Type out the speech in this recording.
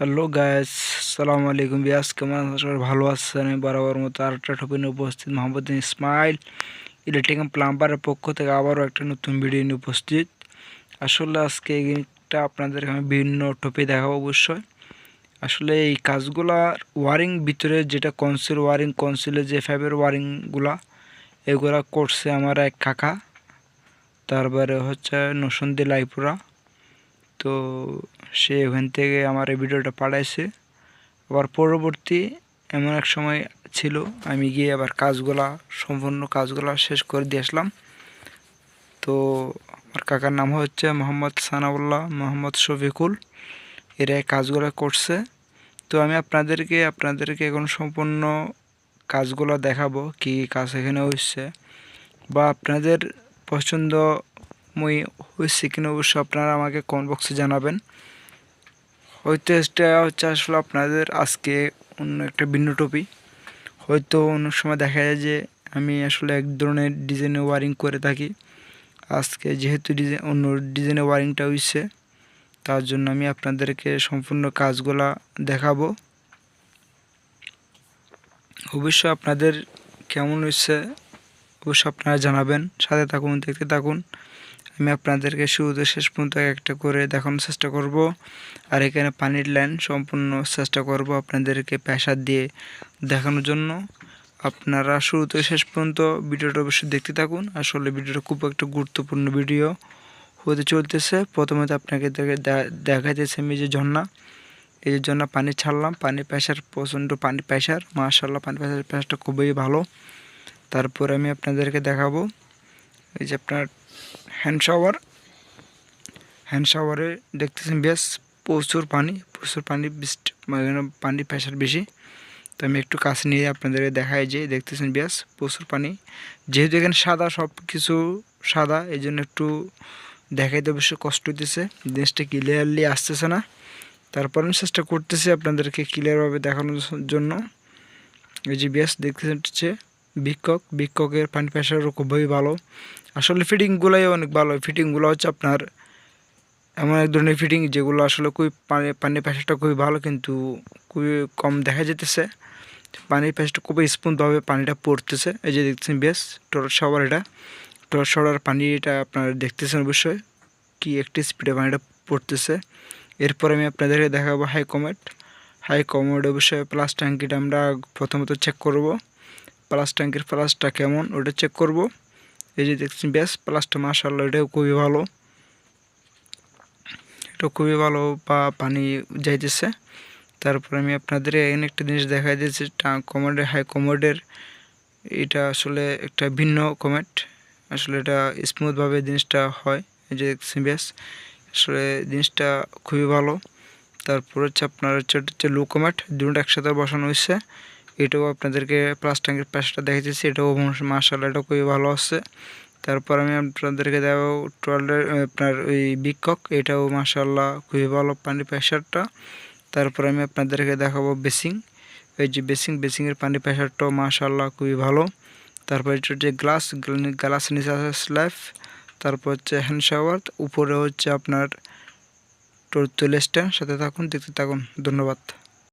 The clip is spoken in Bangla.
হ্যালো গাইস সালাম আলাইকুম বিয়াস কেমন সবাই ভালো আছেন? আমি বরাবর মতো আরেকটা টপিক নিয়ে উপস্থিত মোহাম্মদিন ইসমাইল ইলেকট্রিক প্লাম্বারের পক্ষ থেকে আবারও একটা নতুন ভিডিও নিয়ে উপস্থিত। আসলে আজকে এইটা আপনাদেরকে আমি বিভিন্ন টপিক দেখাবো অবশ্যই। আসলে এই কাজগুলার ওয়ারিং ভিতরে যেটা কনসিল ওয়ারিং কনসিলের যে ফাইভের ওয়ারিংগুলা এগুলা করছে আমার এক কাকা। তারপরে হচ্ছে নসন্দি লাইপুরা। তো সে ওখান থেকে আমার এই ভিডিওটা পাঠাইছে। আবার পরবর্তী এমন এক সময় ছিল, আমি গিয়ে আবার কাজগুলা, সম্পূর্ণ কাজগুলা শেষ করে দিয়ে আসলাম। তো আমার কাকার নাম হচ্ছে মোহাম্মদ সানাউল্লাহ মোহাম্মদ শফিকুল। এরা কাজগুলো করছে। তো আমি আপনাদেরকে আপনাদেরকে এখন সম্পূর্ণ কাজগুলো দেখাবো, কি কাজ এখানে হচ্ছে বা আপনাদের পছন্দ মই হয়েছে কিনা অবশ্যই আপনারা আমাকে কমেন্ট বক্সে জানাবেন। হয়তো এটা হচ্ছে আসলে আপনাদের আজকে অন্য একটা ভিন্ন টপি হয়তো অন্য সময় দেখা যায় যে আমি আসলে এক ধরনের ডিজাইনে ওয়ারিং করে থাকি। আজকে যেহেতু ডিজাইন অন্য ডিজাইনে ওয়ারিংটা হয়েছে তার জন্য আমি আপনাদেরকে সম্পূর্ণ কাজগুলা দেখাবো। অবশ্যই আপনাদের কেমন হয়েছে অবশ্যই আপনারা জানাবেন, সাথে থাকুন, দেখতে থাকুন। আমি আপনাদেরকে শুরুতে শেষ পর্যন্ত একটা করে দেখানোর চেষ্টা করব। আর এখানে পানির লাইন সম্পূর্ণ চেষ্টা করব আপনাদেরকে প্রেশার দিয়ে দেখানোর জন্য। আপনারা শুরুতে শেষ পর্যন্ত ভিডিওটা অবশ্যই দেখতে থাকুন। আসলে ভিডিওটা খুব একটা গুরুত্বপূর্ণ ভিডিও হতে চলতেছে। প্রথমে আপনাকে দেখাইতেছে আমি যে ঝর্ণা। এই যে ঝর্ণা পানি ছাড়লাম, পানি প্রেশার প্রচণ্ড পানি প্রেশার মাশাল্লাহ পানি প্রেশার প্রেশারটা খুবই ভালো। তারপর আমি আপনাদেরকে দেখাবো। এই যে আপনার হ্যান্ড শাওয়ার হ্যান্ড শাওয়ারে দেখতেছেন বেশ প্রচুর পানি প্রচুর পানি বৃষ্টি পানির প্রেশার বেশি। তো আমি একটু কাছে নিয়ে আপনাদের দেখাই যে দেখতেছেন বেশ প্রচুর পানি। যেহেতু এখানে সাদা সব কিছু সাদা এই জন্য একটু দেখাইতে অবশ্য কষ্ট হইতেছে। জিনিসটা ক্লিয়ারলি আসতেছে না। তারপর আমি চেষ্টা করতেছি আপনাদেরকে ক্লিয়ারভাবে দেখানোর জন্য। এই যে বেশ দেখতেছেন হচ্ছে বিক্ষক বিক্ষকের পানি প্রেশারও খুবই ভালো। আসলে ফিটিংগুলোই অনেক ভালো। ফিটিংগুলো হচ্ছে আপনার এমন এক ধরনের ফিটিং যেগুলো আসলে খুবই পানি পানির প্রেশারটা খুবই ভালো কিন্তু খুবই কম দেখা যেতেছে। পানির প্রেশারটা খুবই স্মুথভাবে পানিটা পড়তেছে। এই যে দেখতেছেন বেশ, টর্চ শাওয়ার এটা। টর্চ শাওয়ার পানি এটা আপনারা দেখতেছেন অবশ্যই কি একটি স্পিডে পানিটা পড়তেছে। এরপর আমি আপনাদেরকে দেখাবো হাই কমেট হাই কমেট অবশ্যই প্লাস ট্যাঙ্কিটা আমরা প্রথমত চেক করব। প্লাস ট্যাঙ্কির প্লাসটা কেমন ওটা চেক করব। এই যে দেখছেন বেশ প্লাসটা মাসাল্লাহ এটাও খুবই ভালো। এটা খুবই ভালো বা পানি যাইতেছে। তারপর আমি আপনাদের এখানে একটা জিনিস দেখাই দিয়েছি কমেডের হাই কমেডের। এটা আসলে একটা ভিন্ন কমেট। আসলে এটা স্মুথভাবে জিনিসটা হয়। এই যে দেখছেন বেশ আসলে জিনিসটা খুবই ভালো। তারপর হচ্ছে আপনার হচ্ছে হচ্ছে লো কমেট। দুটো একসাথে বসানো হয়েছে এটাও আপনাদেরকে প্লাস ট্যাঙ্কের প্যাসটা দেখেছি এটাও মার্শাল এটাও খুবই ভালো আছে। তারপর আমি আপনাদেরকে দেবো টুয়েলভের আপনার ওই বিক্ষক এটাও মার্শাল্লাহ খুবই ভালো পানি প্রেশারটা তারপর আমি আপনাদেরকে দেখাবো বেসিং এই যে বেসিং বেসিংয়ের পানি প্রেশারটাও মার্শাল্লাহ খুবই ভালো। তারপর হচ্ছে যে গ্লাস গ্লাস নিচে আছে স্ল্যাব তারপর হচ্ছে হ্যান্ড শাওয়ার উপরে হচ্ছে আপনার টোর স্ট্যান্ড সাথে থাকুন, দেখতে থাকুন, ধন্যবাদ।